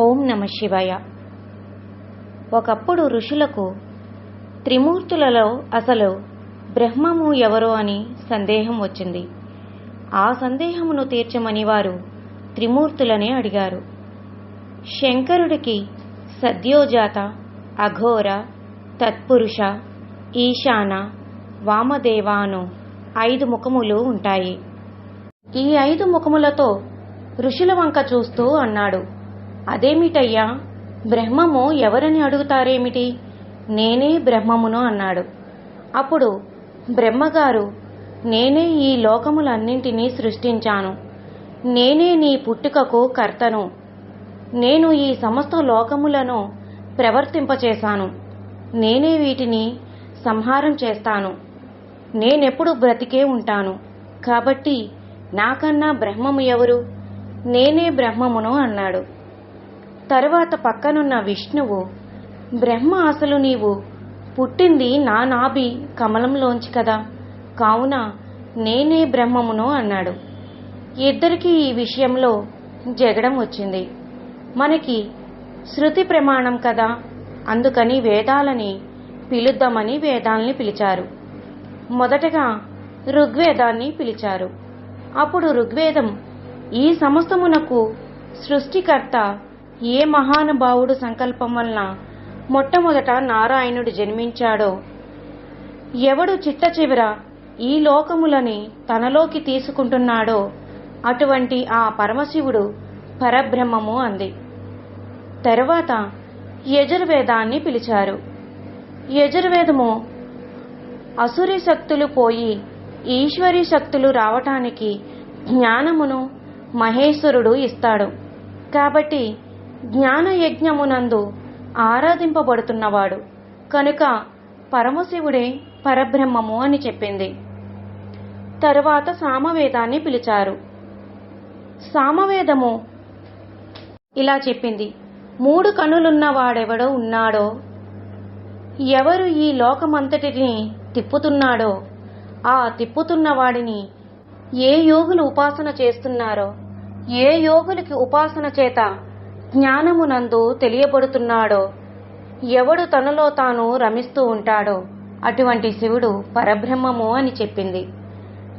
ఓం నమ శివాయ. ఒకప్పుడు ఋషులకు త్రిమూర్తులలో అసలు బ్రహ్మము ఎవరో అని సందేహం వచ్చింది. ఆ సందేహమును తీర్చమని వారు త్రిమూర్తులనే అడిగారు. శంకరుడికి సద్యోజాత అఘోర తత్పురుష ఈశాన వామదేవ అను ఐదు ముఖములు ఉంటాయి. ఈ ఐదు ముఖములతో ఋషుల వంక చూస్తూ అన్నాడు. అదేమిటయ్యా? బ్రహ్మము ఎవరని అడుగుతారేమిటి? నేనే బ్రహ్మమును అన్నాడు. అప్పుడు బ్రహ్మగారు నేనే ఈ లోకములన్నింటినీ సృష్టించాను. నేనే నీ పుట్టుకకు కర్తను. నేను ఈ సమస్త లోకములను ప్రవర్తింపచేశాను. నేనే వీటిని సంహారం చేస్తాను. నేనెప్పుడు బ్రతికే ఉంటాను. కాబట్టి నాకన్నా బ్రహ్మము ఎవరు? నేనే బ్రహ్మమును అన్నాడు. తరువాత పక్కనున్న విష్ణువు బ్రహ్మ అసలు నీవు పుట్టింది నా నాభి కమలంలోంచి కదా? కావున నేనే బ్రహ్మమును అన్నాడు. ఇద్దరికీ ఈ విషయంలో జగడం వచ్చింది. మనకి శృతి ప్రమాణం కదా? అందుకని వేదాలని పిలుద్దామని వేదాల్ని పిలిచారు. మొదటగా ఋగ్వేదాన్ని పిలిచారు. అప్పుడు ఋగ్వేదం ఈ సమస్తమునకు సృష్టికర్త ఏ మహానుభావుడు సంకల్పం వలన మొట్టమొదట నారాయణుడు జన్మించాడో? ఎవడు చిట్ట చివర ఈ లోకములని తనలోకి తీసుకుంటున్నాడో? అటువంటి ఆ పరమశివుడు పరబ్రహ్మము అంది. తర్వాత యజుర్వేదాన్ని పిలిచారు. యజుర్వేదము అసురి శక్తులు పోయి ఈశ్వరీ శక్తులు రావటానికి జ్ఞానమును మహేశ్వరుడు ఇస్తాడు. కాబట్టి జ్ఞాన యజ్ఞమునందు ఆరాధింపబడుతున్నవాడు. కనుక పరమశివుడే పరబ్రహ్మము అని చెప్పింది. తరువాత సామవేదాన్ని పిలిచారు. సామవేదము ఇలా చెప్పింది. మూడు కనులున్న వాడెవడో ఉన్నాడో? ఎవరు ఈ లోకమంతటిని తిప్పుతున్నాడో? ఆ తిప్పుతున్న వాడిని ఏ యోగులు ఉపాసన చేస్తున్నారో? ఏ యోగులకి ఉపాసన చేత జ్ఞానమునందు తెలియబడుతున్నాడో? ఎవడు తనలో తాను రమిస్తూ ఉంటాడో? అటువంటి శివుడు పరబ్రహ్మము అని చెప్పింది.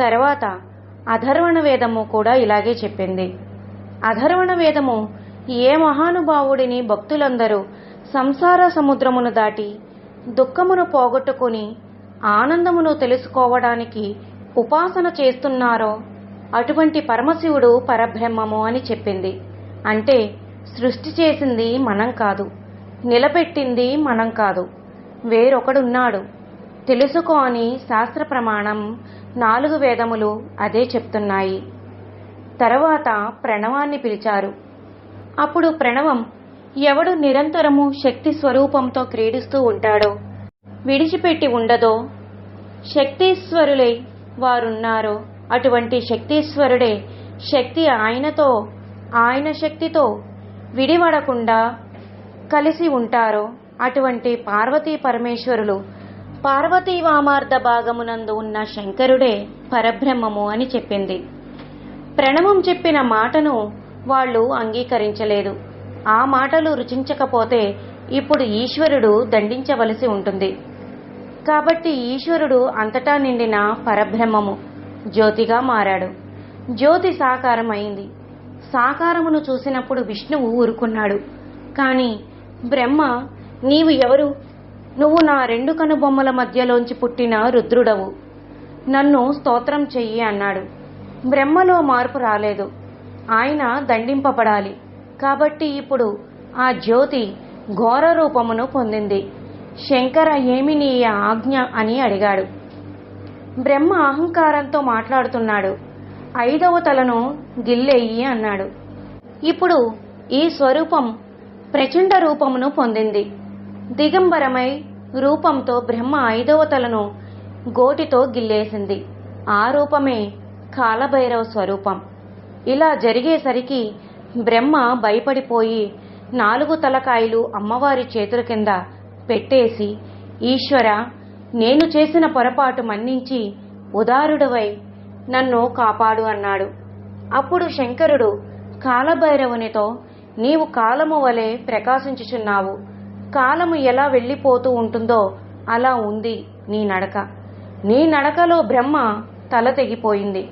తర్వాత అధర్వణ వేదము కూడా ఇలాగే చెప్పింది. అధర్వణ వేదము ఏ మహానుభావుడిని భక్తులందరూ సంసార సముద్రమును దాటి దుఃఖమును పోగొట్టుకుని ఆనందమును తెలుసుకోవడానికి ఉపాసన చేస్తున్నారో? అటువంటి పరమశివుడు పరబ్రహ్మము అని చెప్పింది. అంటే సృష్టి చేసింది మనం కాదు. నిలబెట్టింది మనం కాదు. వేరొకడున్నాడు. తెలుసుకో అని శాస్త్ర ప్రమాణం నాలుగు వేదములు అదే చెప్తున్నాయి. తర్వాత ప్రణవాన్ని పిలిచారు. అప్పుడు ప్రణవం ఎవడు నిరంతరము శక్తి స్వరూపంతో క్రీడిస్తూ ఉంటాడో విడిచిపెట్టి ఉండదో శక్తీశ్వరులై వారున్నారో అటువంటి శక్తీశ్వరుడే శక్తి ఆయనతో ఆయన శక్తితో విడివడకుండా కలిసి ఉంటారో అటువంటి పార్వతీ పరమేశ్వరులు పార్వతీ వామార్థ భాగమునందు ఉన్న శంకరుడే పరబ్రహ్మము అని చెప్పింది. ప్రణవం చెప్పిన మాటను వాళ్ళు అంగీకరించలేదు. ఆ మాటలు రుచించకపోతే ఇప్పుడు ఈశ్వరుడు దండించవలసి ఉంటుంది. కాబట్టి ఈశ్వరుడు అంతటా నిండిన పరబ్రహ్మము జ్యోతిగా మారాడు. జ్యోతి సాకారం అయింది సాకారమును చూసినప్పుడు విష్ణువు ఊరుకున్నాడు. కాని బ్రహ్మ నీవు ఎవరు? నువ్వు నా రెండు కనుబొమ్మల మధ్యలోంచి పుట్టిన రుద్రుడవు. నన్ను స్తోత్రం చెయ్యి అన్నాడు. బ్రహ్మలో మార్పు రాలేదు. ఆయన దండింపబడాలి. కాబట్టి ఇప్పుడు ఆ జ్యోతి ఘోర రూపమును పొందింది. శంకర ఏమి నీ ఆజ్ఞ అని అడిగాడు. బ్రహ్మ అహంకారంతో మాట్లాడుతున్నాడు. ఐదవ తలను గిల్లెయ్యి అన్నాడు. ఇప్పుడు ఈ స్వరూపం ప్రచండ రూపమును పొందింది. దిగంబరమై రూపంతో బ్రహ్మ ఐదవ తలను గోటితో గిల్లేసింది. ఆ రూపమే కాలభైరవ స్వరూపం. ఇలా జరిగేసరికి బ్రహ్మ భయపడిపోయి నాలుగు తలకాయలు అమ్మవారి చేతుల కింద పెట్టేసి ఈశ్వర నేను చేసిన పొరపాటు మన్నించి ఉదారుడవై నన్ను కాపాడు అన్నాడు. అప్పుడు శంకరుడు కాలభైరవునితో నీవు కాలము వలె ప్రకాశించుచున్నావు. కాలము ఎలా వెళ్ళిపోతూ ఉంటుందో అలా ఉంది నీ నడక. నీ నడకలో బ్రహ్మ తల తెగిపోయింది.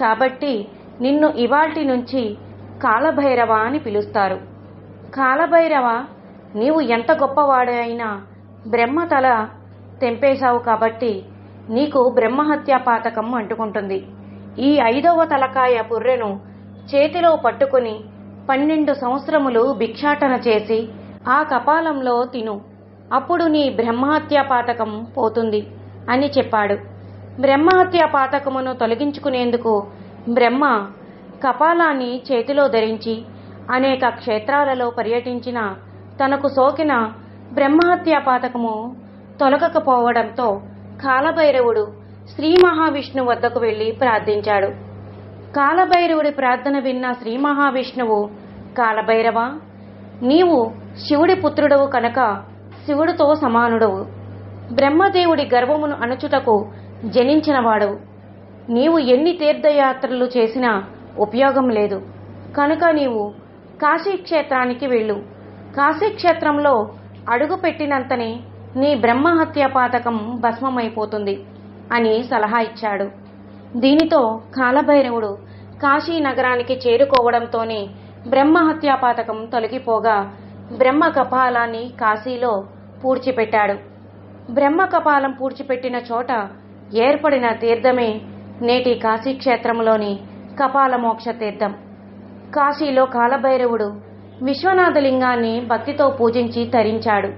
కాబట్టి నిన్ను ఇవాల్టి నుంచి కాలభైరవ అని పిలుస్తారు. కాలభైరవ నీవు ఎంత గొప్పవాడు అయినా బ్రహ్మ తల తెంపేశావు కాబట్టి నీకు బ్రహ్మహత్యా పాతకం అంటుకుంటుంది. ఈ ఐదవ తలకాయ పుర్రెను చేతిలో పట్టుకుని పన్నెండు సంవత్సరములు భిక్షాటన చేసి ఆ కపాలంలో తిను. అప్పుడు నీ బ్రహ్మహత్యా పాతకం పోతుంది అని చెప్పాడు. బ్రహ్మహత్యా పాతకమును తొలగించుకునేందుకు బ్రహ్మ కపాలాన్ని చేతిలో ధరించి అనేక క్షేత్రాలలో పర్యటించిన తనకు సోకిన బ్రహ్మహత్యా పాతకము తొలగకపోవడంతో కాలభైరవుడు శ్రీ మహావిష్ణు వద్దకు వెళ్ళి ప్రార్థించాడు. కాలభైరవుడి ప్రార్థన విన్న శ్రీ మహావిష్ణువు కాలభైరవ నీవు శివుడి పుత్రుడవు కనుక శివుడితో సమానుడవు. బ్రహ్మదేవుడి గర్వమును అణుచుటకు జనించినవాడవు. నీవు ఎన్ని తీర్థయాత్రలు చేసినా ఉపయోగం లేదు. కనుక నీవు కాశీక్షేత్రానికి వెళ్ళు. కాశీక్షేత్రంలో అడుగు పెట్టినంతనే నీ బ్రహ్మహత్య పాతకం భస్మమైపోతుంది. అని సలహా ఇచ్చాడు. దీనితో కాలభైరవుడు కాశీ నగరానికి చేరుకోవడంతోనే బ్రహ్మహత్యా పాతకం తొలగిపోగా బ్రహ్మ కపాలాన్ని కాశీలో పూడ్చిపెట్టాడు. బ్రహ్మ కపాలం పూడ్చిపెట్టిన చోట ఏర్పడిన తీర్థమే నేటి కాశీక్షేత్రంలోని కపాల మోక్ష తీర్థం. కాశీలో కాలభైరవుడు విశ్వనాథలింగాన్ని భక్తితో పూజించి తరించాడు.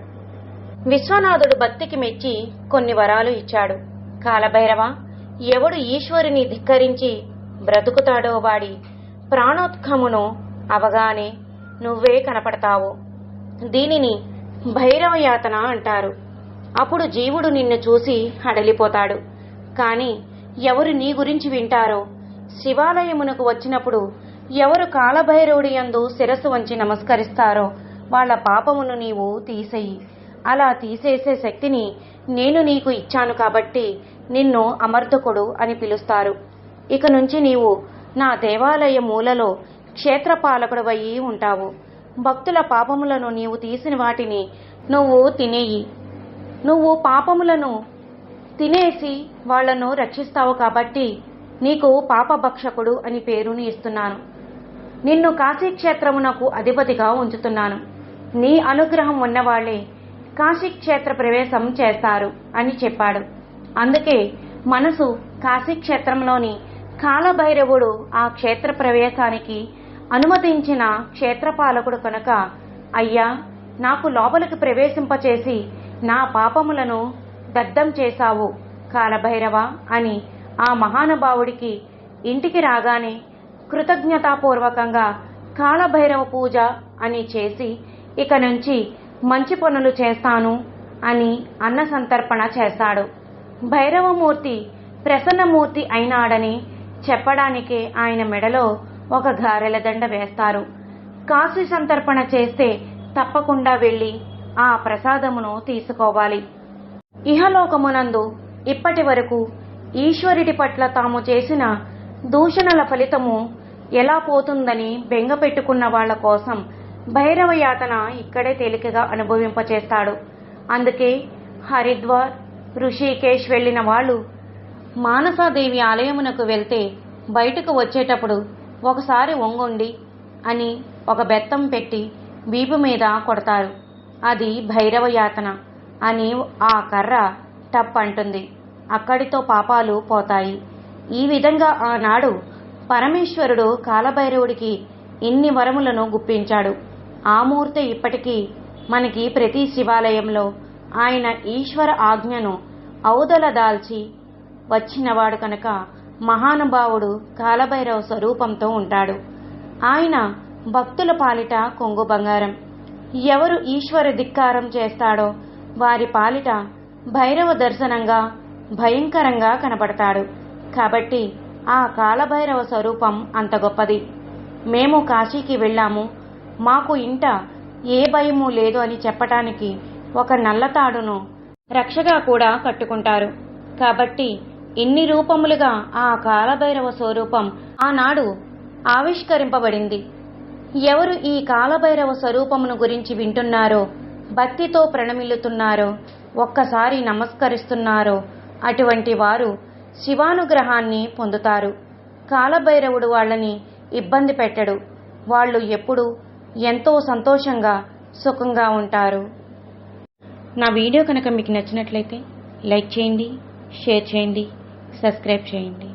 విశ్వనాథుడు భక్తికి మెచ్చి కొన్ని వరాలు ఇచ్చాడు. కాలభైరవ ఎవడు ఈశ్వరుని ధిక్కరించి బ్రతుకుతాడో వాడి ప్రాణోత్ఖమును అవగానే నువ్వే కనపడతావు. దీనిని భైరవయాతన అంటారు. అప్పుడు జీవుడు నిన్ను చూసి అడలిపోతాడు కాని ఎవరు నీ గురించి వింటారో? శివాలయమునకు వచ్చినప్పుడు ఎవరు కాలభైరవుడి యందు శిరస్సు వంచి నమస్కరిస్తారో వాళ్ళ పాపమును నీవు తీసేయి. అలా తీసేసే శక్తిని నేను నీకు ఇచ్చాను కాబట్టి నిన్ను అమర్ధకుడు అని పిలుస్తారు. ఇక నుంచి నీవు నా దేవాలయ మూలలో క్షేత్రపాలకుడవయ్యి ఉంటావు. భక్తుల పాపములను నీవు తీసిన వాటిని నువ్వు తినేయి. నువ్వు పాపములను తినేసి వాళ్ళను రక్షిస్తావు కాబట్టి నీకు పాపభక్షకుడు అని పేరును ఇస్తున్నాను. నిన్ను కాశీక్షేత్రమునకు అధిపతిగా ఉంచుతున్నాను. నీ అనుగ్రహం ఉన్నవాళ్ళే కాశీక్షేత్ర ప్రవేశం చేస్తారు అని చెప్పాడు. అందుకే మనసు కాశీక్షేత్రంలోని కాలభైరవుడు ఆ క్షేత్ర ప్రవేశానికి అనుమతించిన క్షేత్రపాలకుడు కనుక అయ్యా నాకు లోపలికి ప్రవేశింపచేసి నా పాపములను దగ్ధం చేశావు కాలభైరవ అని ఆ మహానుభావుడికి ఇంటికి రాగానే కృతజ్ఞతాపూర్వకంగా కాలభైరవ పూజ అని చేసి ఇక నుంచి మంచి పనులు చేస్తాను అని అన్న సంతర్పణ చేస్తాడు. భైరవమూర్తి ప్రసన్నమూర్తి అయినాడని చెప్పడానికే ఆయన మెడలో ఒక గారెల దండ వేస్తారు. కాశీ సంతర్పణ చేస్తే తప్పకుండా వెళ్ళి ఆ ప్రసాదమును తీసుకోవాలి. ఇహలోకమునందు ఇప్పటి వరకు ఈశ్వరుడి పట్ల తాము చేసిన దూషణల ఫలితము ఎలా పోతుందని బెంగ పెట్టుకున్న వాళ్ళ కోసం భైరవ యాతన ఇక్కడే తేలికగా అనుభవింపచేస్తాడు. అందుకే హరిద్వార్ ఋషికేశ్ వెళ్ళిన వాళ్ళు మానసాదేవి ఆలయమునకు వెళ్తే బయటకు వచ్చేటప్పుడు ఒకసారి వంగుండి అని ఒక బెత్తం పెట్టి వీపు మీద కొడతారు. అది భైరవ యాతన అని ఆ కర్ర టప్ అంటుంది. అక్కడితో పాపాలు పోతాయి. ఈ విధంగా ఆనాడు పరమేశ్వరుడు కాలభైరవుడికి ఇన్ని వరములను గుప్పించాడు. ఆ ఇప్పటికీ మనకి ప్రతి శివాలయంలో ఆయన ఈశ్వర ఆజ్ఞను అవుదల దాల్చి వచ్చినవాడు కనుక మహానుభావుడు కాలభైరవ స్వరూపంతో ఉంటాడు. ఆయన భక్తుల పాలిట కొంగు బంగారం. ఎవరు ఈశ్వర ధిక్కారం చేస్తాడో వారి పాలిట భైరవ దర్శనంగా భయంకరంగా కనబడతాడు. కాబట్టి ఆ కాలభైరవ స్వరూపం అంత గొప్పది. మేము కాశీకి వెళ్ళాము. మాకు ఇంట ఏ భయమూ లేదు అని చెప్పటానికి ఒక నల్లతాడును రక్షగా కూడా కట్టుకుంటారు. కాబట్టి ఇన్ని రూపములుగా ఆ కాలభైరవ స్వరూపం ఆనాడు ఆవిష్కరింపబడింది. ఎవరు ఈ కాలభైరవ స్వరూపమును గురించి వింటున్నారో భక్తితో ప్రణమిల్లుతున్నారో ఒక్కసారి నమస్కరిస్తున్నారో అటువంటి వారు శివానుగ్రహాన్ని పొందుతారు. కాలభైరవుడు వాళ్ళని ఇబ్బంది పెట్టడు. వాళ్ళు ఎప్పుడూ ఎంతో సంతోషంగా సుఖంగా ఉంటారు. నా వీడియో కనుక మీకు నచ్చినట్లయితే లైక్ చేయండి షేర్ చేయండి సబ్స్క్రైబ్ చేయండి.